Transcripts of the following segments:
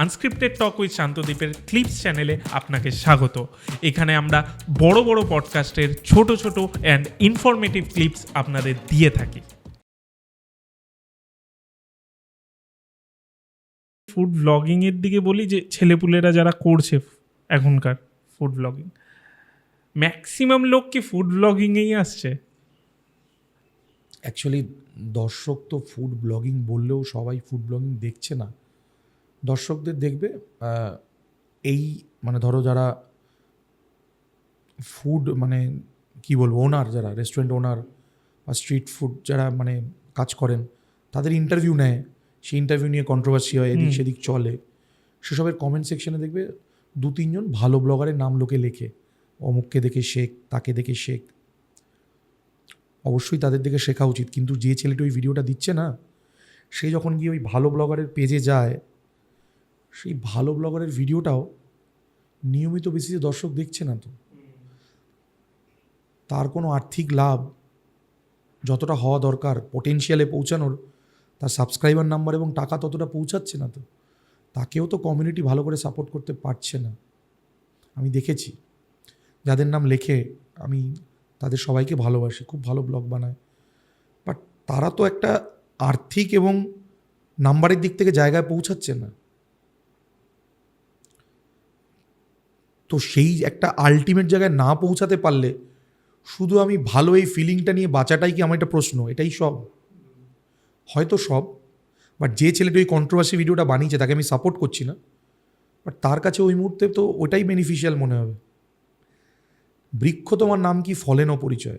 Unscripted talk with শান্তদ্বীপের clips চ্যানেলে আপনাকে স্বাগত। এখানে আমরা বড় বড় পডকাস্টের ছোট ছোট অ্যান্ড ইনফরমেটিভ ক্লিপস আপনাদের দিয়ে থাকি। ফুড ব্লগিংয়ের দিকে বলি যে, ছেলেপুলেরা যারা করছে এখনকার ফুড ব্লগিং ম্যাক্সিমাম লোক কি ফুড ব্লগিংয়েই আসছে? অ্যাকচুয়ালি দর্শক তো ফুড ব্লগিং বললেও সবাই ফুড ব্লগিং দেখছে না। দর্শকদের দেখবে এই মানে ধরো যারা ফুড মানে কি বলব ওনার যারা রেস্টুরেন্ট ওনার বা স্ট্রিট ফুড যারা মানে কাজ করেন তাদের ইন্টারভিউ নেয়। সেই ইন্টারভিউ নিয়ে কন্ট্রোভার্সি হয় এদিক সেদিক চলে। সেসবের কমেন্ট সেকশনে দেখবে দু তিনজন ভালো ব্লগারের নাম লোকে লেখে। অমুককে দেখে শেখ তাকে দেখে শেখ। অবশ্যই তাদের দেখে শেখা উচিত। কিন্তু যে ছেলেটি ওই ভিডিওটা দিচ্ছে না সে যখন গিয়ে ওই ভালো ব্লগারের পেজে যায় সেই ভালো ব্লগারের ভিডিওটাও নিয়মিত বেসিসে দর্শক দেখছে না তো। তার কোনো আর্থিক লাভ যতটা হওয়া দরকার পটেনশিয়ালে পৌঁছানোর, তার সাবস্ক্রাইবার নাম্বার এবং টাকা ততটা পৌঁছাচ্ছে না তো, তাকেও তো কমিউনিটি ভালো করে সাপোর্ট করতে পারছে না। আমি দেখেছি, যাদের নাম লেখে আমি তাদের সবাইকে ভালোবাসি, খুব ভালো ব্লগ বানায়। বাট তারা তো একটা আর্থিক এবং নাম্বারের দিক থেকে জায়গায় পৌঁছাচ্ছে না। তো সেই একটা আলটিমেট জায়গায় না পৌঁছাতে পারলে শুধু আমি ভালো এই ফিলিংটা নিয়ে বাঁচাটাই কি আমার একটা প্রশ্ন? এটাই সব। হয়তো সব বাট যে ছেলেটি ওই কন্ট্রোভার্সি ভিডিওটা বানিয়েছে তাকে আমি সাপোর্ট করছি না। বাট তার কাছে ওই মুহূর্তে তো ওটাই বেনিফিশিয়াল মনে হবে। বৃক্ষ তোমার নাম কি? ফলেনও পরিচয়।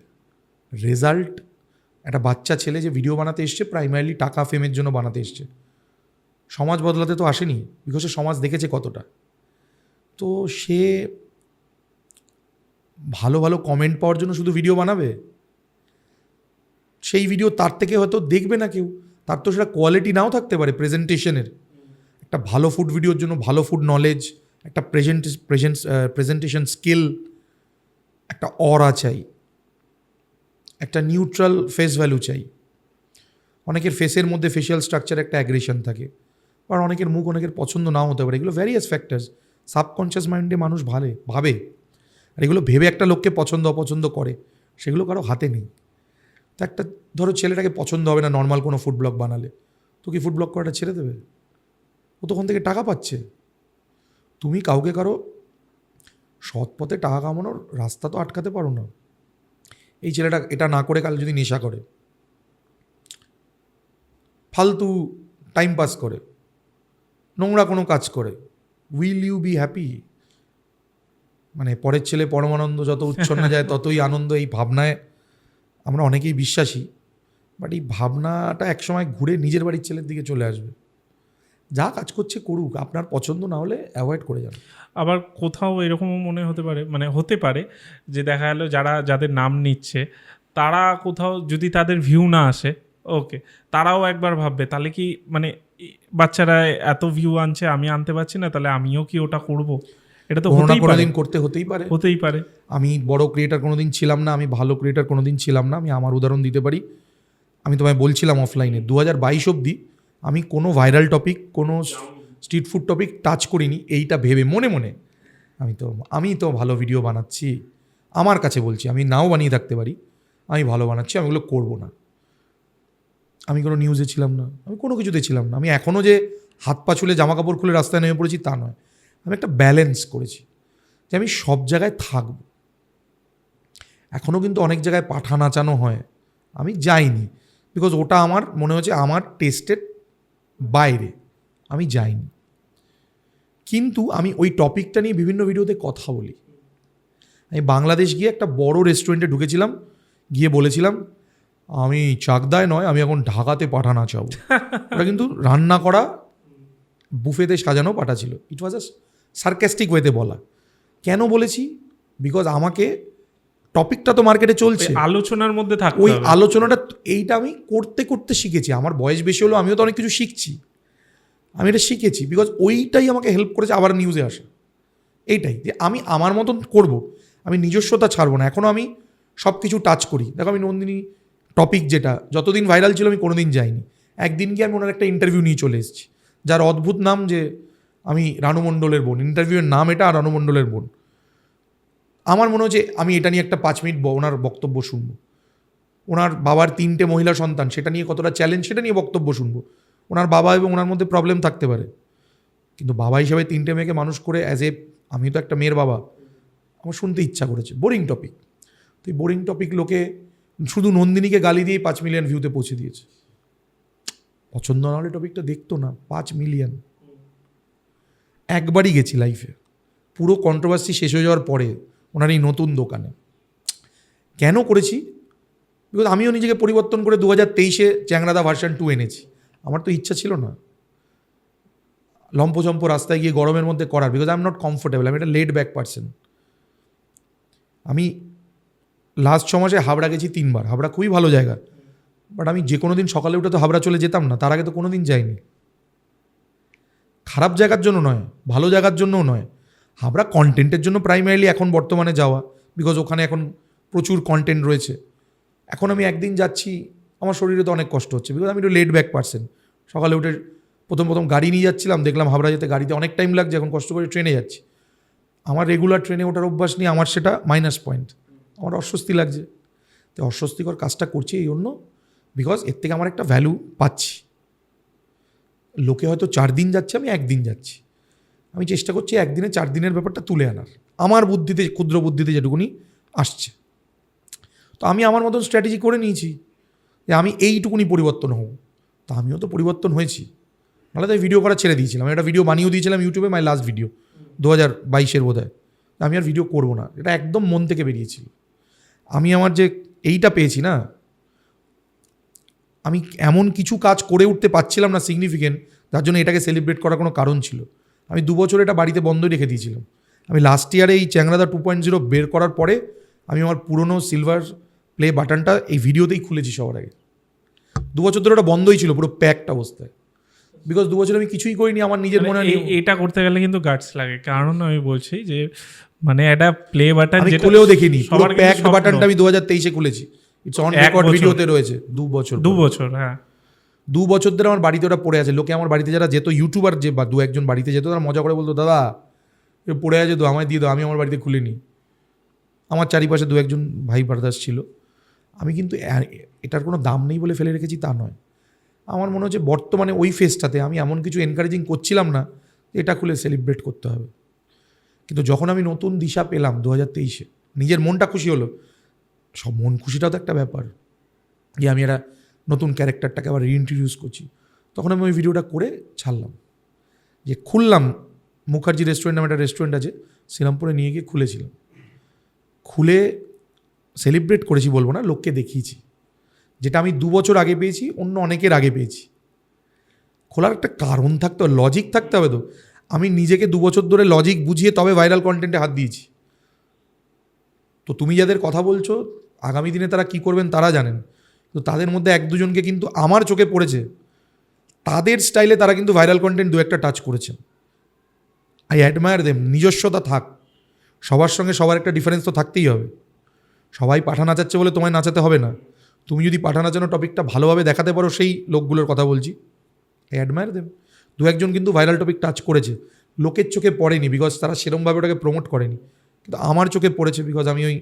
রেজাল্ট একটা বাচ্চা ছেলে যে ভিডিও বানাতে এসছে প্রাইমারিলি টাকা ফেমের জন্য বানাতে এসছে। সমাজ বদলাতে তো আসেনি বিকজ সমাজ দেখেছে কতটা। তো সে ভালো ভালো কমেন্ট পাওয়ার জন্য শুধু ভিডিও বানাবে? সেই ভিডিও তার থেকে হয়তো দেখবে না কেউ। তার তো সেটা কোয়ালিটি নাও থাকতে পারে প্রেজেন্টেশনের একটা ভালো ফুড ভিডিওর জন্য ভালো ফুড নলেজ একটা প্রেজেন্ট প্রেজেন্ট প্রেজেন্টেশন স্কিল একটা অরা চাই। একটা নিউট্রাল ফেস ভ্যালু চাই। অনেকের ফেসের মধ্যে ফেশিয়াল স্ট্রাকচার একটা অ্যাগ্রেশন থাকে। আর অনেকের মুখ অনেকের পছন্দ নাও হতে পারে। এগুলো ভ্যারিয়াস ফ্যাক্টার্স সাবকনশিয়াস মাইন্ডে মানুষ ভাবে ভাবে। আর এগুলো ভেবে একটা লোককে পছন্দ, অপছন্দ করে, সেগুলো কারও হাতে নেই। তো একটা, ধরো ছেলেটাকে পছন্দ হবে না নর্মাল কোনো ফুড ব্লগ বানালে। তো কি ফুড ব্লগ করাটা ছেড়ে দেবে? ও তখন থেকে টাকা পাচ্ছে। তুমি কাউকে কারও সৎ পথে টাকা কামানোর রাস্তা তো আটকাতে পারো না। এই ছেলেটা এটা না করে কাল যদি নেশা করে। ফালতু টাইম পাস করে। নোংরা কোনো কাজ করে। উইল ইউ বি হ্যাপি মানে পরের ছেলে পরমানন্দ যত উচ্ছন্ন যায়, ততই আনন্দ এই ভাবনায়। আমরা অনেকেই বিশ্বাসী বাট এই ভাবনাটা একসময় ঘুরে নিজের বাড়ির ছেলের দিকে চলে আসবে। যা কাজ করছে করুক, আপনার পছন্দ না হলে অ্যাভয়েড করে যান। আবার কোথাও এরকমও মনে হতে পারে মানে হতে পারে যে দেখা গেলো যারা, যাদের নাম নিচ্ছে, তারা কোথাও যদি তাদের ভিউ না আসে ওকে তারাও একবার ভাববে, তাহলে কি মানে বাচ্চারা এত ভিউ আনছে আমি আনতে পারছি না তাহলে আমিও কি ওটা করব? এটা তো হতেই পারে। করতে হতেই পারে। হতেই পারে। আমি বড় ক্রিয়েটার কোনোদিন ছিলাম না আমি ভালো ক্রিয়েটার কোনোদিন ছিলাম না আমি আমার উদাহরণ দিতে পারি। আমি তোমায় বলছিলাম অফলাইনে দু হাজার বাইশ অবধি আমি কোনো ভাইরাল টপিক কোনো স্ট্রিট ফুড টপিক টাচ করিনি এইটা ভেবে মনে মনে আমি তো আমি তো ভালো ভিডিও বানাচ্ছি আমার কাছে বলছি আমি নাও বানিয়ে থাকতে পারি আমি ভালো বানাচ্ছি আমি ওগুলো করব না। আমি কোনো নিউজে ছিলাম না, আমি কোনো কিছুতে ছিলাম না। আমি এখনও যে হাত পা ছুলে জামা কাপড় খুলে রাস্তায় নেমে পড়েছি তা নয়। আমি একটা ব্যালেন্স করেছি যে আমি সব জায়গায় থাকব। এখনও কিন্তু অনেক জায়গায় পাঠা নাচানো হয়। আমি যাইনি বিকজ ওটা আমার, মনে হচ্ছে আমার টেস্টের বাইরে। আমি যাইনি। কিন্তু আমি ওই টপিকটা নিয়ে বিভিন্ন ভিডিওতে কথা বলি। আমি বাংলাদেশ গিয়ে একটা বড় রেস্টুরেন্টে ঢুকেছিলাম, গিয়ে বলেছিলাম আমি চাকদায় নয় আমি এখন ঢাকাতে পাঠা নাচাবো ওটা কিন্তু রান্না করা বুফেতে সাজানো পাঠা ছিল। ইট ওয়াজ আ সার্কাস্টিক ওয়েতে বলা। কেন বলেছি? বিকজ আমাকে টপিকটা তো মার্কেটে চলছে। আলোচনার মধ্যে থাকতে ওই আলোচনাটা এইটা আমি করতে করতে শিখেছি। আমার বয়স বেশি হলেও আমিও তো অনেক কিছু শিখছি। আমি এটা শিখেছি। বিকজ ওইটাই আমাকে হেল্প করেছে আবার নিউজে আসা। এইটাই। যে আমি আমার মতন করব। আমি নিজস্বতা ছাড়বো না। এখনও আমি সব কিছু টাচ করি। দেখো আমি নন্দিনী টপিক যেটা, যতদিন ভাইরাল ছিল আমি কোনোদিন যাইনি। একদিন গিয়ে আমি ওনার একটা ইন্টারভিউ নিয়ে চলে এসেছি, যার অদ্ভুত নাম যে আমি রানু মণ্ডলের বোন। ইন্টারভিউয়ের নাম এটা আর রানু মণ্ডলের বোন। আমার মনে হচ্ছে আমি এটা নিয়ে একটা পাঁচ মিনিট ওনার বক্তব্য শুনব। ওনার বাবার তিনটে মহিলা সন্তান, সেটা নিয়ে কতটা চ্যালেঞ্জ সেটা নিয়ে বক্তব্য শুনব। ওনার বাবা এবং ওনার মধ্যে প্রবলেম থাকতে পারে। কিন্তু বাবা হিসাবে তিনটে মেয়েকে মানুষ করে অ্যাজ এ আমি তো একটা মেয়ের বাবা, আমার শুনতে ইচ্ছা করেছে। বোরিং টপিক তো এই বোরিং টপিক লোকে শুধু নন্দিনীকে গালি দিয়েই পাঁচ মিলিয়ন ভিউতে পৌঁছে দিয়েছে। পছন্দ না হলে টপিকটা দেখতো না, পাঁচ মিলিয়ন একবারই গেছি লাইফে পুরো কন্ট্রোভার্সি শেষ হয়ে যাওয়ার পরে ওনার এই নতুন দোকানে। কেন করেছি? বিকজ আমিও নিজেকে পরিবর্তন করে দু হাজার তেইশে চ্যাংরাদা ভার্সন টু এনেছি। আমার তো ইচ্ছা ছিল না। লম্পচম্প রাস্তায় গিয়ে গরমের মধ্যে করার। Because I am not comfortable আমি একটা লেট ব্যাক পার্সন আমি লাস্ট ছ মাসে হাবড়া গেছি তিনবার। হাবড়া খুবই ভালো জায়গা। বাট আমি যে কোনো দিন সকালে উঠে তো হাবড়া চলে যেতাম না, তার আগে তো কোনো দিন যাইনি। খারাপ জায়গার জন্য নয়, ভালো জায়গার জন্যও নয়। হাবড়া কন্টেন্টের জন্য প্রাইমারিলি এখন বর্তমানে যাওয়া বিকজ ওখানে এখন প্রচুর কন্টেন্ট রয়েছে। এখন আমি একদিন যাচ্ছি, আমার শরীরে তো অনেক কষ্ট হচ্ছে বিকজ আমি একটু লেট ব্যাক পার্সন সকালে উঠে প্রথম প্রথম গাড়ি নিয়ে যাচ্ছিলাম, দেখলাম হাবড়া যেতে গাড়িতে অনেক টাইম লাগছে, এখন কষ্ট করে ট্রেনে যাচ্ছি। আমার রেগুলার ট্রেনে ওঠার অভ্যাস নিয়ে আমার সেটা মাইনাস পয়েন্ট আমার অস্বস্তি লাগছে। তো অস্বস্তিকর কাজটা করছি এই জন্য বিকজ এর থেকে আমার একটা ভ্যালু পাচ্ছি। লোকে হয়তো চার দিন যাচ্ছে, আমি একদিন যাচ্ছি। আমি চেষ্টা করছি একদিনে চার দিনের ব্যাপারটা তুলে আনার। আমার বুদ্ধিতে, ক্ষুদ্র বুদ্ধিতে যেটুকুনি আসছে। তো আমি আমার মতন স্ট্র্যাটেজি করে নিয়েছি যে আমি এইটুকুনি পরিবর্তন হব। তা আমিও তো পরিবর্তন হয়েছি। নাহলে তো ভিডিও করা ছেড়ে দিয়েছিলাম। একটা ভিডিও বানিয়েও দিয়েছিলাম ইউটিউবে মাই লাস্ট ভিডিও দু হাজার বাইশের বোধ হয় আমি আর ভিডিও করব না। এটা একদম মন থেকে বেরিয়েছিল। আমি আমার যে এইটা পেয়েছি না আমি এমন কিছু কাজ করে উঠতে পারছিলাম না সিগনিফিকেন্ট যার জন্য এটাকে সেলিব্রেট করার কোনো কারণ ছিল। আমি দু বছর এটা বাড়িতে বন্ধ রেখে দিয়েছিলাম। আমি লাস্ট ইয়ারে এই চ্যাংরাদা টু পয়েন্ট জিরো বের করার পরে আমি আমার পুরনো সিলভার প্লে বাটনটা এই ভিডিওতেই খুলেছি সবার আগে। দু বছর ধরে ওটা বন্ধই ছিল পুরো প্যাকড অবস্থায়। বিকজ দু বছর আমি কিছুই করিনি আমার নিজের মনে মানে হয় এটা করতে গেলে কিন্তু গার্ডস লাগে। কারণ আমি বলছি যে মানে একটা প্লে বাটন আমি যেটা খুলেও দেখিনি। পুরো প্যাকড বাটনটা আমি দু হাজার তেইশে খুলেছি। ইটস অন রেকর্ড ভিডিওতে রয়েছে। দু বছর দু বছর হ্যাঁ। দু বছর ধরে আমার বাড়িতে ওটা পড়ে আছে। লোকে আমার বাড়িতে যারা যেত ইউটিউবার যে বা দু একজন বাড়িতে যেত তারা মজা করে বলতো দাদা এ পড়ে আছে তো আমায় দিয়ে দাও। আমি আমার বাড়িতে খুলে নিই আমার চারিপাশে দু একজন ভাই ব্রাদার্স ছিল। আমি কিন্তু এটার কোনো দাম নেই বলে ফেলে রেখেছি তা নয়। আমার মনে হচ্ছে বর্তমানে ওই ফেসটাতে আমি এমন কিছু এনকারেজিং করছিলাম না এটা খুলে সেলিব্রেট করতে হবে। কিন্তু যখন আমি নতুন দিশা পেলাম দু হাজার তেইশে, নিজের মনটা খুশি হলো। সব মন খুশিটাও তো একটা ব্যাপার যে আমি একটা নতুন ক্যারেক্টারটাকে আবার রিইন্ট্রোডিউস করছি। তখন আমি ওই ভিডিওটা করে ছাড়লাম। যে খুললাম, মুখার্জি রেস্টুরেন্ট নামে একটা রেস্টুরেন্ট আছে, শ্রীরামপুরে নিয়ে গিয়ে খুলেছিলাম। খুলে সেলিব্রেট করেছি বলব না, লোককে দেখিয়েছি। যেটা আমি দু বছর আগে পেয়েছি, অন্য অনেকের আগে পেয়েছি। খোলার একটা কারণ থাকতে হবে লজিক থাকতে হবে তো। আমি নিজেকে দু বছর ধরে লজিক বুঝিয়ে তবে ভাইরাল কন্টেন্টে হাত দিয়েছি। তো তুমি যাদের কথা বলছো, আগামী দিনে তারা কি করবেন তারা জানেন। তো তাদের মধ্যে এক দুজনকে কিন্তু আমার চোখে পড়েছে, তাদের স্টাইলে তারা কিন্তু ভাইরাল কন্টেন্ট দু একটা টাচ করেছেন। আই অ্যাডমায়ার দেম নিজস্বতা থাক। সবার সঙ্গে সবার একটা ডিফারেন্স তো থাকতেই হবে। সবাই পাঠা নাচাচ্ছে বলে তোমায় নাচাতে হবে না। তুমি যদি পাঠা নাচানো টপিকটা ভালোভাবে দেখাতে পারো, সেই লোকগুলোর কথা বলছি। আই অ্যাডমায়ার দেম দু একজন কিন্তু ভাইরাল টপিক টাচ করেছে। লোকের চোখে পড়েনি বিকজ তারা সেরমভাবে ওটাকে প্রমোট করেনি। কিন্তু আমার চোখে পড়েছে বিকজ আমি ওই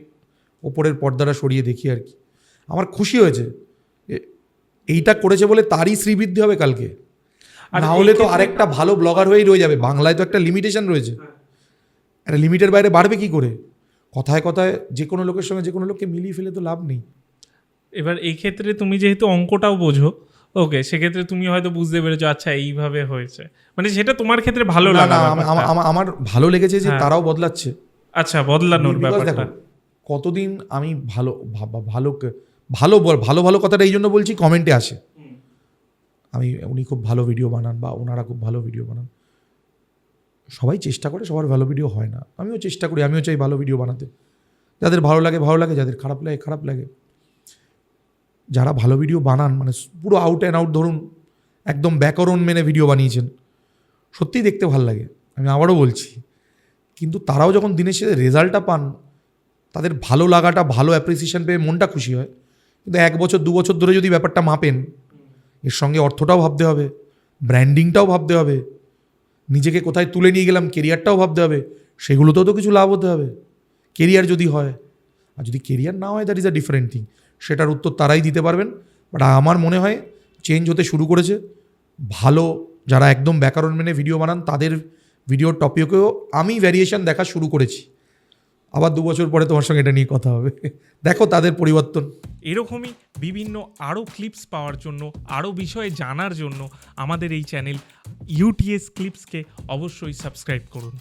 ওপরের পর্দাটা সরিয়ে দেখি আর কি। আমার খুশি হয়েছে। এইটা করেছে বলে তারই শ্রীবৃদ্ধি হবে কালকে। আর না হলে তো আরেকটা ভালো ব্লগার হয়েই রয়ে যাবে। বাংলায় তো একটা লিমিটেশন রয়েছে। একটা লিমিটের বাইরে বাড়বে কি করে? কথায় কথায় যে কোনো লোকের সঙ্গে যে কোনো লোককে মিলিয়ে ফেলে তো লাভ নেই। এবার এই ক্ষেত্রে তুমি যেহেতু অঙ্কটাও বোঝো ওকে সেক্ষেত্রে তুমি হয়তো বুঝতে পেরেছ আচ্ছা এইভাবে হয়েছে। মানে সেটা তোমার ক্ষেত্রে ভালো লাগা আমার ভালো লেগেছে যে হ্যাঁ। তারাও বদলাচ্ছে। আচ্ছা বদলানোর ব্যাপারটা। কতদিন আমি ভালো ভালো ভালো ভালো ভালো কথাটা এই জন্য বলছি কমেন্টে আসে। আমি উনি খুব ভালো ভিডিও বানান বা ওনারা খুব ভালো ভিডিও বানান। সবাই চেষ্টা করে সবার ভালো ভিডিও হয় না। আমিও চেষ্টা করি আমিও চাই ভালো ভিডিও বানাতে। যাদের ভালো লাগে ভালো লাগে যাদের খারাপ লাগে খারাপ লাগে। যারা ভালো ভিডিও বানান মানে পুরো আউট অ্যান্ড আউট ধরুন, একদম ব্যাকরণ মেনে ভিডিও বানিয়েছেন, সত্যিই দেখতে ভালো লাগে, আমি আবারও বলছি। কিন্তু তারাও যখন দিনের শেষে রেজাল্টটা পান, তাদের ভালো লাগাটা, ভালো অ্যাপ্রিসিয়েশন পেয়ে মনটা খুশি হয়। কিন্তু এক বছর, দু বছর ধরে যদি ব্যাপারটা মাপেন, এর সঙ্গে অর্থটাও ভাবতে হবে ব্র্যান্ডিংটাও ভাবতে হবে, নিজেকে কোথায় তুলে নিয়ে গেলাম কেরিয়ারটাও ভাবতে হবে, সেগুলোতেও তো কিছু লাভ হতে হবে। কেরিয়ার যদি হয়, আর যদি কেরিয়ার না হয় that is a different thing সেটার উত্তর তারাই দিতে পারবেন। বাট আমার মনে হয় চেঞ্জ হতে শুরু করেছে। ভালো যারা একদম ব্যাকরণ মেনে ভিডিও বানান, তাদের ভিডিওর টপিকেও আমি ভ্যারিয়েশন দেখা শুরু করেছি। আবার দু বছর পরে তোমার সঙ্গে এটা নিয়ে কথা হবে। দেখো তাদের পরিবর্তন। এরকমই বিভিন্ন আরও ক্লিপস পাওয়ার জন্য আরও বিষয়ে জানার জন্য আমাদের এই চ্যানেল ইউটিএস ক্লিপসকে অবশ্যই সাবস্ক্রাইব করুন।